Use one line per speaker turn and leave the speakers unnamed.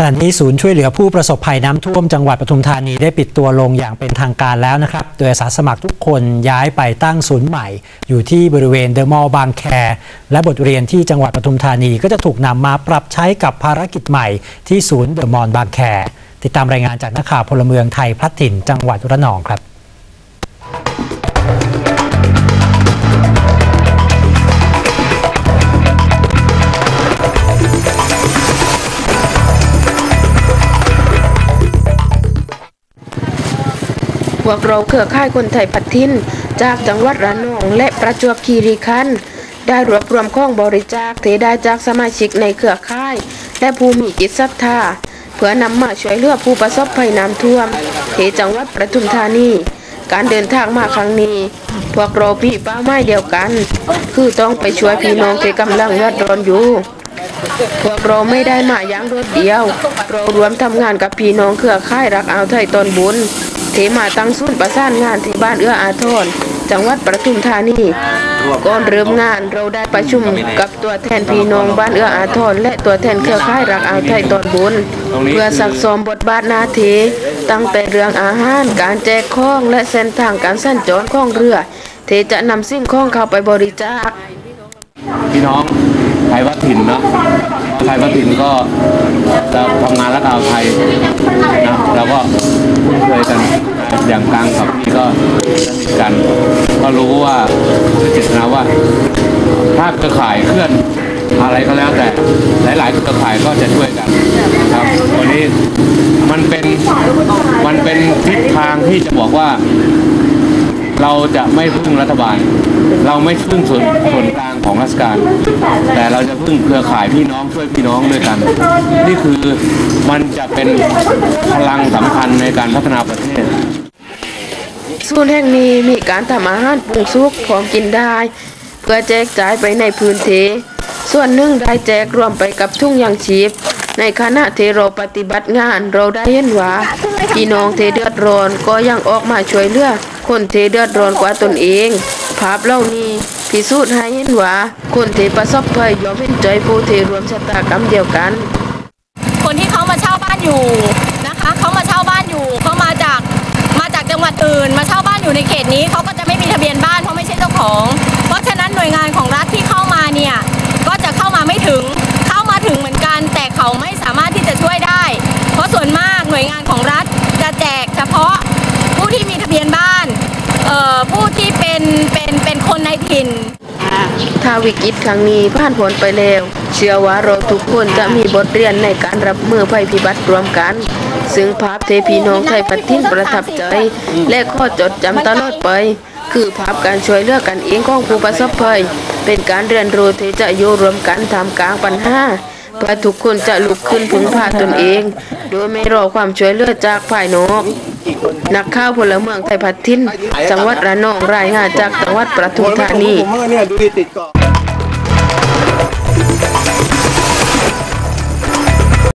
ขณะนี้ศูนย์ช่วยเหลือผู้ประสบภัยน้ำท่วมจังหวัดปทุมธานีได้ปิดตัวลงอย่างเป็นทางการแล้วนะครับ โดยอาสาสมัครทุกคนย้ายไปตั้งศูนย์ใหม่ อยู่ที่บริเวณเดอะมอลล์บางแค และบทเรียนที่จังหวัดปทุมธานีก็จะถูกนำมาปรับใช้กับภารกิจใหม่ที่ศูนย์เดอะมอลล์บางแค ติดตามรายงานจากนักข่าวพลเมืองไทยพลัดถิ่นจังหวัดระนองครับ
วกเราเครือข่ายคนไทยพัดทิน จากจังหวัดระนองและประจวบคีรีขันธ์ได้รวบรวมข้องบริจาคเทได้จากสมาชิกในเครือข่าย และผู้มีจิตศรัทธาเพื่อนำมาช่วยเหลือผู้ประสบภัยน้ำท่วมเทจังหวัดประทุมธานี การเดินทางมาครั้งนี้ พวกเราพี่ป้าหมายเดียวกัน คือต้องไปช่วยพี่น้องที่กำลังเดือดร้อนอยู่ พวกเราไม่ได้มาอย่างโดดเดียว เรารวมทำงานกับพี่น้องเครือข่ายรักอ่าวไทยตอนบุญ เทมาตั้งศูนย์ประสานงานที่บ้านเอื้ออาทรจังหวัดประทุมธานีก่อนเริ่มงานเราได้ประชุมกับตัวแทนพี่น้องบ้านเอื้ออาทรและตัวแทนเครือข่ายรักอ่าวไทยตอนบุญเพื่อสักซ้อมบทบาทนาทีตั้งแต่เรื่องอาหารการแจกข้องและเส้นทางการสัญจรข้องเรือเทจะนำสิ่งข้องเข้าไปบริจาค
พี่น้องไทยวัดถิ่นเนาะไทยวัดถิ่นก็จะทำงานรักอ่าวไทยนะเราก็คุ้นเคยกันนะอย่างกลางกับพี่ก็สนิท กัน ก็รู้ว่าคือจิตนาว่า ถ้าเครือข่ายเคลื่อนอะไรก็แล้วแต่หลายๆเครือข่ายก็จะช่วยกันครับวันนี้มันเป็นมันเป็นทิศทางที่จะบอกว่า เราจะไม่พึ่งรัฐบาล เราไม่พึ่งส่วนส่วนกลางของราชการ แต่เราจะพึ่งเครือข่ายพี่น้องช่วยพี่น้องด้วยกัน นี่คือมันจะเป็นพลังสำคัญในการพัฒนาประเทศ
ศูนย์แห่งนี้มีการทำอาหารปรุงสุกพร้อมกินได้ เพื่อแจกจ่ายไปในพื้นที่ส่วนหนึ่งได้แจกรวมไปกับทุ่งยางชีพ ในขณะที่เราปฏิบัติงานเราได้เห็นว่าพี่น้องเทเดือดร้อนก็ยังออกมาช่วยเหลือคนเทเดือดร้อนกว่าตนเอง ภาพเหล่านี้พิสูจน์ให้เห็นว่าคนเทประสบภัยยอมเห็นใจผู้เทรวมชะตากรรมเดียวกัน
คนที่เขามาเช่าบ้านอยู่ นี้เขาก็จะไม่มีทะเบียนบ้านเพราะไม่ใช่เจ้าของ เพราะฉะนั้นหน่วยงานของรัฐที่เข้ามาเนี่ยก็จะเข้ามาไม่ถึงเข้ามาถึงเหมือนกัน แต่เขาไม่สามารถที่จะช่วยได้ เพราะส่วนมากหน่วยงานของรัฐจะแจกเฉพาะผู้ที่มีทะเบียนบ้านเอ่อผู้ที่เป็นเป็นเป็นคนในถิ่น
ถ้าวิกฤตครั้งนี้ผ่านพ้นไปแล้ว เชื่อว่าเราทุกคนจะมีบทเรียนในการรับมือภัยพิบัติรวมกัน ซึ่งภาพเทพีน้องไทยพัดทิ้นประทับใจ และข้อจดจำตลอดไป คือภาพการช่วยเหลือกกันเองของผู้ประสบภัย เป็นการเรียนรู้ที่จะอยู่รวมกันทำกลางปัญหาเพื่อทุกคนจะลุกขึ้นพึ่งพาตนเอง โดยไม่รอความช่วยเหลือจากภายนอก นักข่าวพลเมืองไทยพัดทิน จังหวัดระนองรายงานจากจังหวัดประทุมธานี